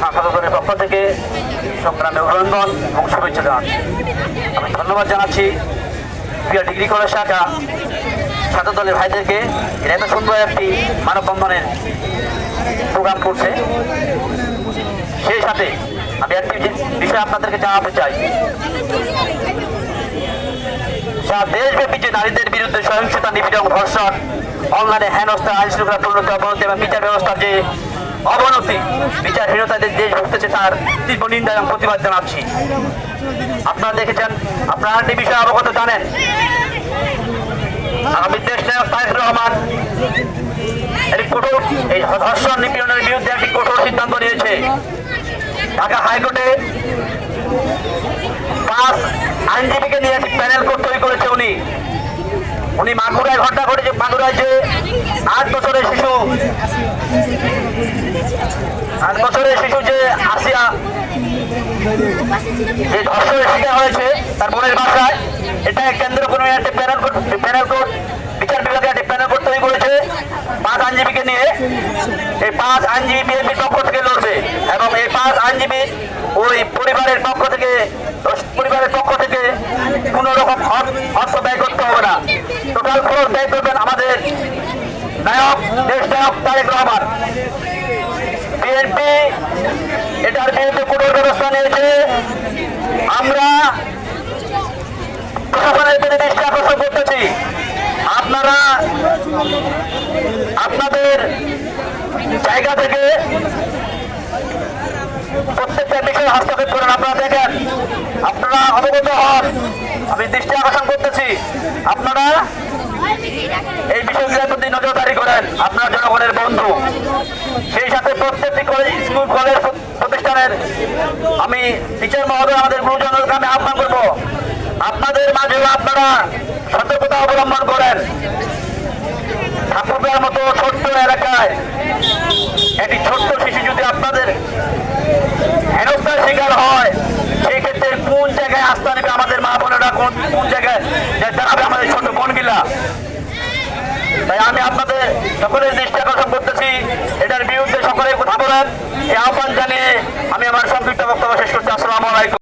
ছাত্রদলের পক্ষ থেকে সংগ্রামে অভিনন্দন এবং শুভেচ্ছা জানাচ্ছি। আমি ধন্যবাদ জানাচ্ছি প্রিয় ডিগ্রি কলেজ শাখা ছাত্রদলের ভাইদেরকে। এরা এত সুন্দর একটি মানববন্ধনের প্রোগ্রাম করছে। সেই সাথে আমি একটি যে- বিষয় আপনাদেরকে জানাতে চাই। সারা দেশব্যাপী যে নারীদের বিরুদ্ধে সহিংসতা, নিপীড়ন, ধর্ষণ, অনলাইনে হেনস্থা আইন শৃঙ্খলা পরিণতি অবনতি এবং বিচার ব্যবস্থার যে অবনতি। বিচারহীনতাদের দেশ ভুগতেছে তার তীব্র নিন্দা এবং প্রতিবাদ জানাচ্ছি। আপনারা দেখেছেন, আপনারা একটি বিষয়ে অবগত জানেন। কঠোর এই ধর্ষণ নিপীড়নের বিরুদ্ধে একটি কঠোর সিদ্ধান্ত নিয়েছে। হাইকোর্টে পাঁচ আইনজীবীকে উনি। উনি ঘটনা ঘটেছে। মাগুরায় যে আট বছরের আট বছরের শিশু যে আসিয়া যে ধর্ষণের শিকার হয়েছে, তার বোনের বাসায় এটা কেন্দ্র করে একটা প্যানেল প্যানেল কোর্ট বিচার বিভাগে একটি প্যানেল কোর্ট তৈরি করেছে পাঁচ আইনজীবীকে নিয়ে। এই পাঁচ আইনজীবী বিএনপির পক্ষ থেকে লড়বে এবং এই পাঁচ আইনজীবী ওই পরিবারের পক্ষ থেকে পরিবারের পক্ষ থেকে কোন রকম অর্থ ব্যয় করতে হবে না। টোটাল খরচ ব্যয় করবেন আমাদের নায়ক দেশ নায়ক তারেক রহমান। বিএনপি, এটার বিরুদ্ধে কঠোর ব্যবস্থা নিয়েছে। আমরা প্রশাসনের প্রতি দৃষ্টি আকর্ষণ করতেছি। আপনারা আপনাদের জায়গা থেকে প্রত্যেকটা বিষয়ে হস্তক্ষেপ করেন, আপনারা দেখেন। আপনারা অবগত হন। আমি দৃষ্টি আকর্ষণ করতেছি। আপনারা এই বিষয়গুলোর প্রতি নজরদারি করেন আপনার জনগণের বন্ধু। সেই সাথে প্রত্যেকটি কলেজ স্কুল কলেজ প্রতিষ্ঠানের আমি টিচার মহোদয় আমাদের গুরুজনকে আমি আহ্বান করব। আপনাদের মাঝেও আপনারা সতর্কতা অবলম্বন করেন। ঠাকুরগার মতো ছোট্ট এলাকায় একটি ছোট্ট শিশু যদি আপনাদের হেনস্থার শিকার হয় সেই ক্ষেত্রে কোন জায়গায় আস্থা আমাদের মা বোনেরা? কোন কোন জায়গায় দাঁড়াবে আমাদের ছোট বোনগুলা? তাই আমি আপনাদের সকলের দৃষ্টি আকর্ষণ করতেছি।